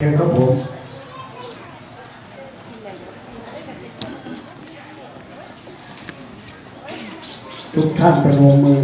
เชิญครับผมทุกท่านประนมมือ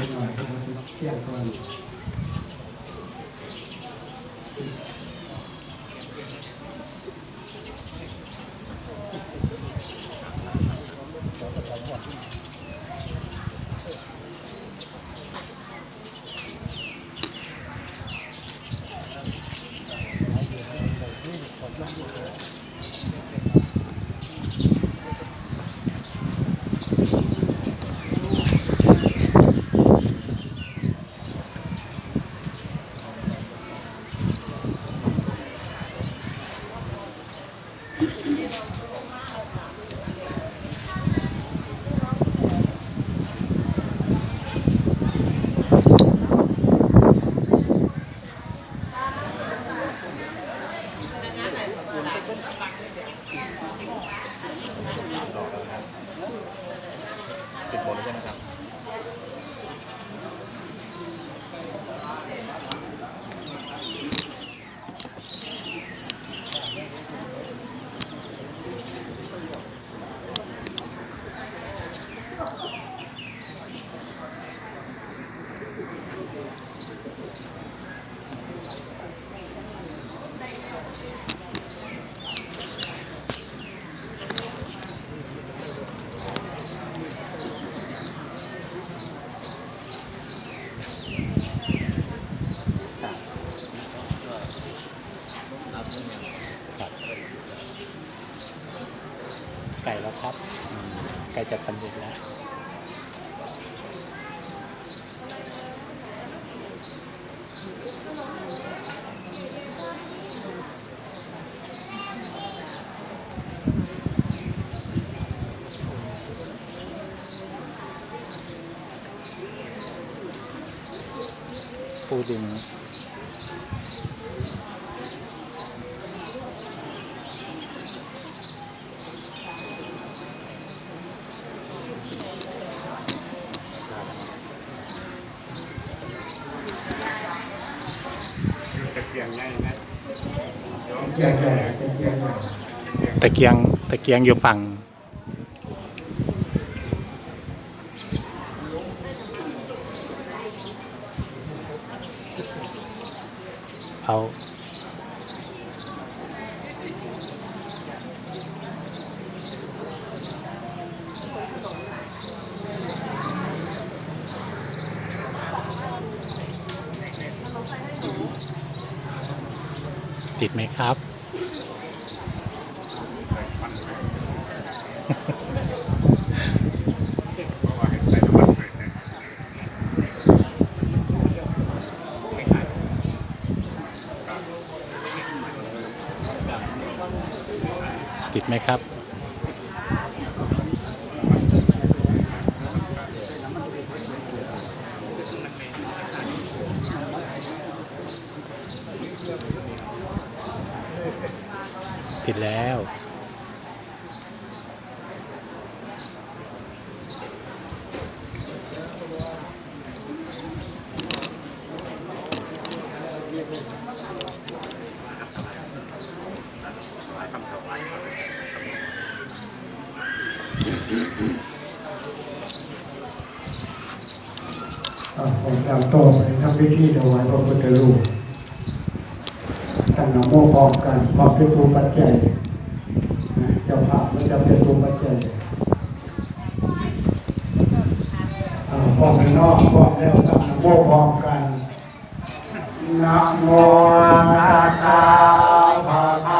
นิดหน่อยครับ เจะสำเร็จแล้วปูดึง ยงไงนะเที่ยงใหญ่เที่ยงใหญ่ตะเกียงตะเกียงอยู่ฝั่ง เอา ติดไหมครับ ติดไหมครับ ติดแล้ว อ่าผมตามโต้ไปทำพิธีถวายพระพุทธรูปตั้งนโมพร้อมกันพร้อมเป็นตัวปัจจัยนะเจ้าภาพไม่จำเป็นตัวปัจจัยพร้อมข้างนอกพร้อมแล้วตั้งนโมพร้อมกันนะโมตัสสะภะคะ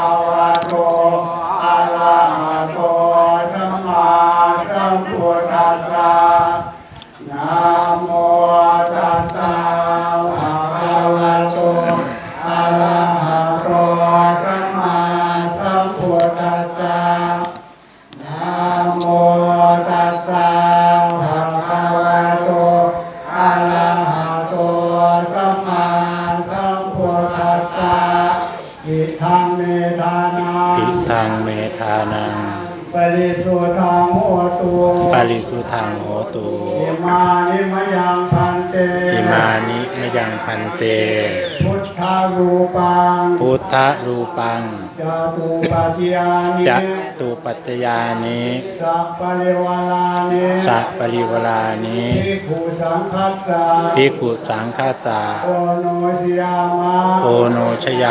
ริสุทธังโหตุอิมานิมยังพันเตอิมานิมยังพันเต พุทธารูปัง พุทธรูปังจาตุปัจจยานิจะตุปัจจยานิสัพปริวารานิสัปริวรานิภิกขุสังคัสสะภิกขุสังฆาสาโอโนชยามะโอโนชยา